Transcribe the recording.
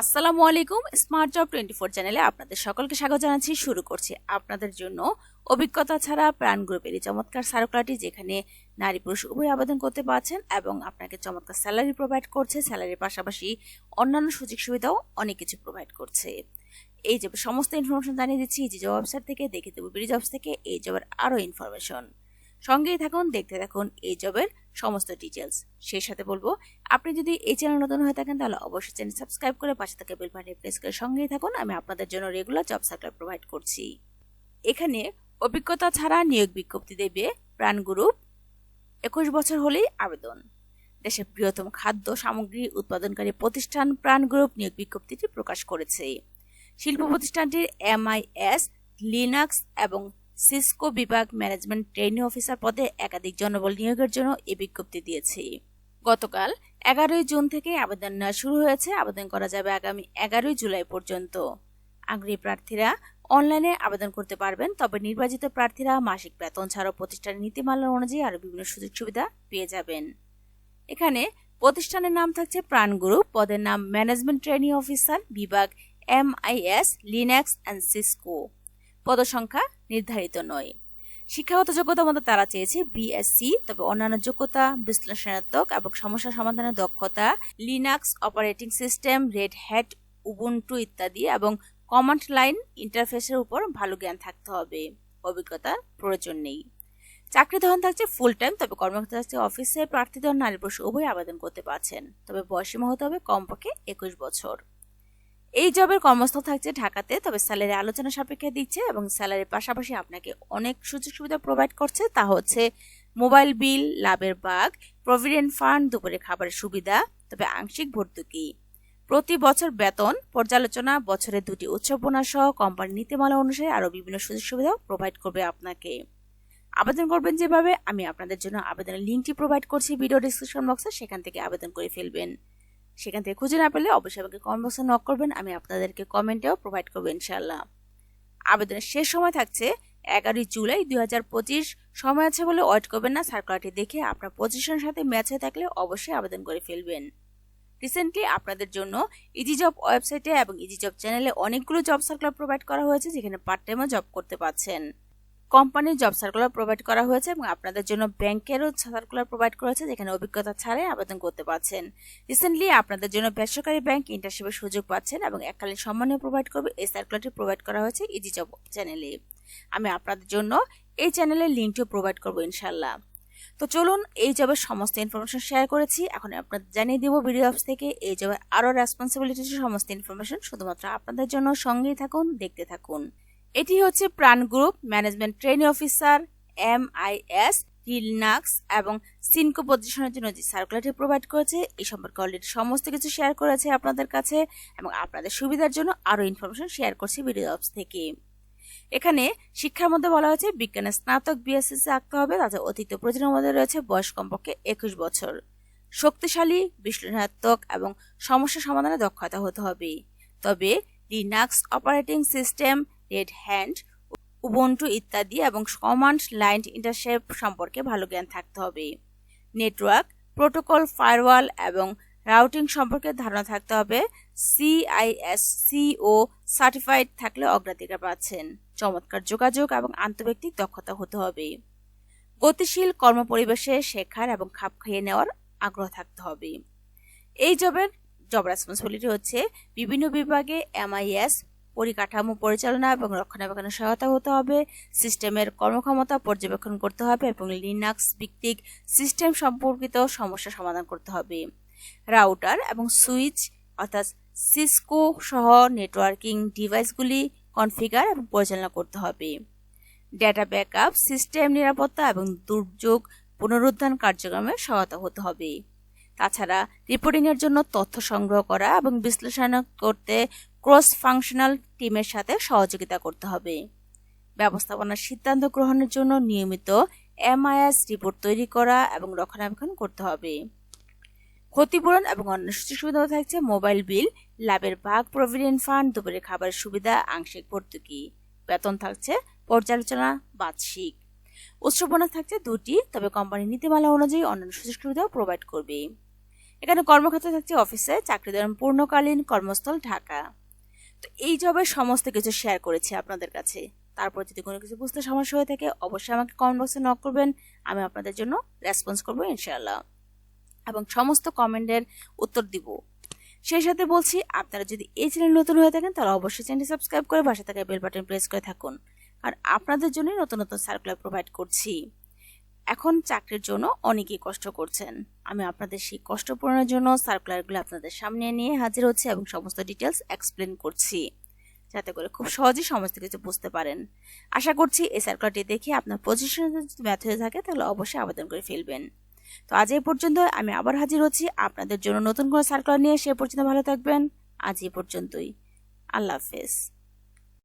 আসসালামু আলাইকুম smart job twenty four চ্যানেলে আপনাদের সকলকে স্বাগত জানাচ্ছি, শুরু করছি আপনাদের জন্য অভিজ্ঞতা ছাড়া প্রাণ গ্রুপের এই চমৎকার সার্কুলারটি যেখানে নারী পুরুষ উভয় আবেদন করতে পারছেন এবং আপনাকে চমৎকার স্যালারি প্রোভাইড করছে। স্যালারির পাশাপাশি অন্যান্য সুযোগ সুবিধাও অনেক কিছু প্রোভাইড করছে। এই জবের সমস্ত ইনফরমেশন জানিয়ে দিচ্ছি, এই যে ওয়েবসাইট থেকে, দেখে দেবো বিডি জবস থেকে, এই জবের আরও ইনফরমেশন সঙ্গেই থাকুন, দেখতে থাকুন এই জবের সমস্ত ডিটেলস সেই সাথে বলব, আপনি যদি এই চ্যানেল নতুন হয়ে থাকেন, তাহলে অবশ্যই চ্যানেল সাবস্ক্রাইব করে পাশে থাকা বেল বাটনে প্রেস করে সঙ্গেই থাকুন। আমি আপনাদের জন্য রেগুলার জব সার্কুলার প্রোভাইড করছি। এখানে অভিজ্ঞতা ছাড়া নিয়োগ বিজ্ঞপ্তি দেবে প্রাণ গ্রুপ একুশ বছর হলেই আবেদন। দেশের বৃহত্তম খাদ্য সামগ্রী উৎপাদনকারী প্রতিষ্ঠান প্রাণ গ্রুপ নিয়োগ বিজ্ঞপ্তিটি প্রকাশ করেছে। শিল্প প্রতিষ্ঠানটির এমআইএস লিনাক্স এবং সিসকো বিভাগ ম্যানেজমেন্ট ট্রেনিং অফিসার পদে একাধিক জনবল নিয়োগের জন্য এ বিজ্ঞপ্তি দিয়েছে। গতকাল এগারোই জুন থেকে আবেদন নেওয়া শুরু হয়েছে। আবেদন করা যাবে আগামী এগারোই জুলাই পর্যন্ত। আগ্রহী প্রার্থীরা অনলাইনে আবেদন করতে পারবেন, তবে নির্বাচিত প্রার্থীরা মাসিক বেতন ছাড়াও প্রতিষ্ঠানের নীতিমালা অনুযায়ী আরও বিভিন্ন সুযোগ সুবিধা পেয়ে যাবেন। এখানে প্রতিষ্ঠানের নাম থাকছে প্রাণ গ্রুপ, পদের নাম ম্যানেজমেন্ট ট্রেনিং অফিসার, বিভাগ এমআইএস, লিনাক্স অ্যান্ড সিসকো পদসংখ্যা নির্ধারিত নয়। শিক্ষাগত যোগ্যতা মতো তারা চেয়েছে বিএসসি তবে অন্যান্য যোগ্যতা, বিশ্লেষণাত্মক এবং সমস্যা সমাধানের দক্ষতা Linux operating system Red Hat Ubuntu ইত্যাদি এবং কমান্ড লাইন ইন্টারফেসের উপর ভালো জ্ঞান থাকতে হবে। অভিজ্ঞতার প্রয়োজন নেই। চাকরি ধরন থাকছে ফুল টাইম তবে কর্মক্ষেত্র থাকছে অফিসে প্রার্থীদের নারী পুরুষ উভয় আবেদন করতে পারছেন, তবে বয়সীমা হতে হবে কমপক্ষে একুশ বছর। এই জবের কর্মস্থল থাকছে ঢাকাতে, তবে স্যালারি আলোচনা সাপেক্ষে দিচ্ছে এবং স্যালারির পাশাপাশি আপনাকে অনেক সুযোগ সুবিধা প্রোভাইড করছে। তা হচ্ছে মোবাইল বিল লাভের বাগ প্রভিডেন্ট ফান্ড দুপুরে খাবারের সুবিধা, তবে আংশিক ভর্তুকি। প্রতি বছর বেতন, পর্যালোচনা, বছরে দুটি উৎসবনা সহ কোম্পানির নীতিমালা অনুসারে আরও বিভিন্ন সুযোগ সুবিধা প্রোভাইড করবে আপনাকে। আবেদন করবেন যেভাবে, আমি আপনাদের জন্য আবেদনের লিঙ্কটি প্রোভাইড করছি ভিডিও ডিসক্রিপশন বক্সে সেখান থেকে আবেদন করে ফেলবেন। সেখান থেকে খুঁজে না পেলে অবশ্যই আমাকে কমেন্ট বক্সে নক করবেন, আমি আপনাদেরকে কমেন্টেও প্রোভাইড করব ইনশাল্লাহ আবেদনের শেষ সময় থাকছে এগারোই জুলাই দুই হাজার পঁচিশ। সময় আছে বলে ওয়েট করবেন না সার্কুলারটি দেখে আপনার পজিশনের সাথে ম্যাচ হয়ে থাকলে অবশ্যই আবেদন করে ফেলবেন। রিসেন্টলি আপনাদের জন্য ইজি জব ওয়েবসাইটে এবং ইজি জব চ্যানেলে অনেকগুলো জব সার্কুলার প্রোভাইড করা হয়েছে, যেখানে পার্ট টাইমও জব করতে পারছেন। কোম্পানির জব সার্কুলার প্রোভাইড করা হয়েছে এবং আপনাদের জন্য ব্যাংকেরও সার্কুলার প্রোভাইড করা হয়েছে, যেখানে অভিজ্ঞতা ছাড়াই আবেদন করতে পারছেন। রিসেন্টলি আপনাদের জন্য বেসরকারি ব্যাংক ইন্টার্নশিপের সুযোগ পাচ্ছেন এবং এককালীন সম্মানীয় প্রোভাইড করবে। এই সার্কুলারটি প্রোভাইড করা হয়েছে ইজি জব চ্যানেলে আমি আপনাদের জন্য এই চ্যানেলের লিঙ্কটিও প্রোভাইড করব ইনশাল্লাহ তো চলুন এই জবের সমস্ত ইনফরমেশন শেয়ার করেছি। এখন আপনাদের জানিয়ে দিব ভিডিও অফিস থেকে এই জবের আরও রেসপন্সিবিলিটি সমস্ত ইনফরমেশন শুধুমাত্র আপনাদের জন্য সঙ্গেই থাকুন, দেখতে থাকুন। এটি হচ্ছে Pran group management training officer M I S Linux এবং সিনকো পজিশনের জন্য যে সার্কুলারটি প্রোভাইড করেছে এই সম্পর্কে অলরেডি সমস্ত কিছু শেয়ার করেছে আপনাদের কাছে এবং আপনাদের সুবিধার জন্য আরও ইনফরমেশন শেয়ার করছে ভিডিও অপস থেকে। এখানে শিক্ষার মধ্যে বলা হয়েছে, বিজ্ঞানের স্নাতক বিএসসিসি আঁকতে হবে, তাতে অতীত প্রয়োজনের মধ্যে রয়েছে বয়স কমপক্ষে একুশ বছর। শক্তিশালী, বিশ্লেষণাত্মক এবং সমস্যা সমাধানে দক্ষতা হতে হবে। তবে Linux operating system Red Hat Ubuntu ইত্যাদি এবং কমান্ড লাইন ইন্টারশেপ সম্পর্কে ভালো জ্ঞান থাকতে হবে। নেটওয়ার্ক প্রোটোকল ফায়ারওয়াল এবং রাউটিং সম্পর্কে ধারণা থাকতে হবে। সিআইএস সিআইএসসিও সার্টিফাইড থাকলে অগ্রাধিকার পাচ্ছেন। চমৎকার যোগাযোগ এবং আন্তর্ব্যক্তিক দক্ষতা হতে হবে। গতিশীল কর্মপরিবেশে শেখার এবং খাপ খাইয়ে নেওয়ার আগ্রহ থাকতে হবে। এই জবের জব রেসপন্সিবিলিটি হচ্ছে বিভিন্ন বিভাগে এমআইএস পরিকাঠামো পরিচালনা এবং রক্ষণাবেক্ষণের সহায়তা হতে হবে। সিস্টেমের কর্মক্ষমতা পর্যবেক্ষণ করতে হবে এবং লিনাক্স ভিত্তিক সিস্টেম সম্পর্কিত সমস্যা সমাধান করতে হবে। রাউটার এবং সুইচ অর্থাৎ সিসকো সহ নেটওয়ার্কিং ডিভাইসগুলি কনফিগার এবং পরিচালনা করতে হবে। ডেটা ব্যাকআপ, সিস্টেম নিরাপত্তা এবং দুর্যোগ পুনরুদ্ধার কার্যক্রমে সহায়তা হতে হবে। তাছাড়া রিপোর্টিংয়ের জন্য তথ্য সংগ্রহ করা এবং বিশ্লেষণ করতে ক্রস ফাংশনাল টিমের সাথে সহযোগিতা করতে হবে। ব্যবস্থাপনার সিদ্ধান্ত গ্রহণের জন্য নিয়মিত এমআইএস রিপোর্ট তৈরি করা এবং রক্ষণাবেক্ষণ করতে হবে। ক্ষতিপূরণ এবং অন্য সুযোগ সুবিধাও থাকছে। মোবাইল বিল লাভের ভাগ প্রভিডেন্ট ফান্ড দুপুরে খাবারের সুবিধা, আংশিক ভর্তুকি। বেতন থাকছে, পর্যালোচনা, বার্ষিক। উৎসবনা থাকছে দুটি, তবে কোম্পানির নীতিমালা অনুযায়ী অন্যান্য সুযোগ সুবিধাও প্রোভাইড করবে। এখানে কর্মক্ষেত্র থাকছে অফিসে, চাকরি দেওয়ার পূর্ণকালীন, কর্মস্থল, ঢাকা। তো এই জবের সমস্ত কিছু শেয়ার করেছি আপনাদের কাছে। তারপর যদি কোনো কিছু বুঝতে সমস্যা হয়ে থাকে, অবশ্যই আমাকে কমেন্ট বক্সে নক করবেন। আমি আপনাদের জন্য রেসপন্স করব, ইনশাআল্লাহ। এবং সমস্ত কমেন্টের উত্তর দিব। সেই সাথে বলছি, আপনারা যদি এই চ্যানেল নতুন হয়ে থাকেন, তাহলে অবশ্যই চ্যানেলটি সাবস্ক্রাইব করে পাশে থাকা বেল বাটন প্রেস করে থাকুন। আর আপনাদের জন্যই নতুন নতুন সার্কুলার প্রোভাইড করছি। এখন চাকরির জন্য অনেকেই কষ্ট করছেন। আমি আপনাদের সেই কষ্ট পূরণের জন্য সার্কুলারগুলো আপনাদের সামনে নিয়ে হাজির হচ্ছে এবং সমস্ত ডিটেলস এক্সপ্লেন করছি, যাতে করে খুব সহজেই সমস্ত কিছু বুঝতে পারেন। আশা করছি এই সার্কুলারটি দেখে আপনার পজিশনে যদি ম্যাথ হয়ে থাকে, তাহলে অবশ্যই আবেদন করে ফেলবেন। তো আজ এই পর্যন্ত আমি আবার হাজির হচ্ছি। আপনাদের জন্য নতুন কোনো সার্কুলার নিয়ে, সে পর্যন্ত ভালো থাকবেন। আজ এই পর্যন্তই। আল্লাহ হাফেজ।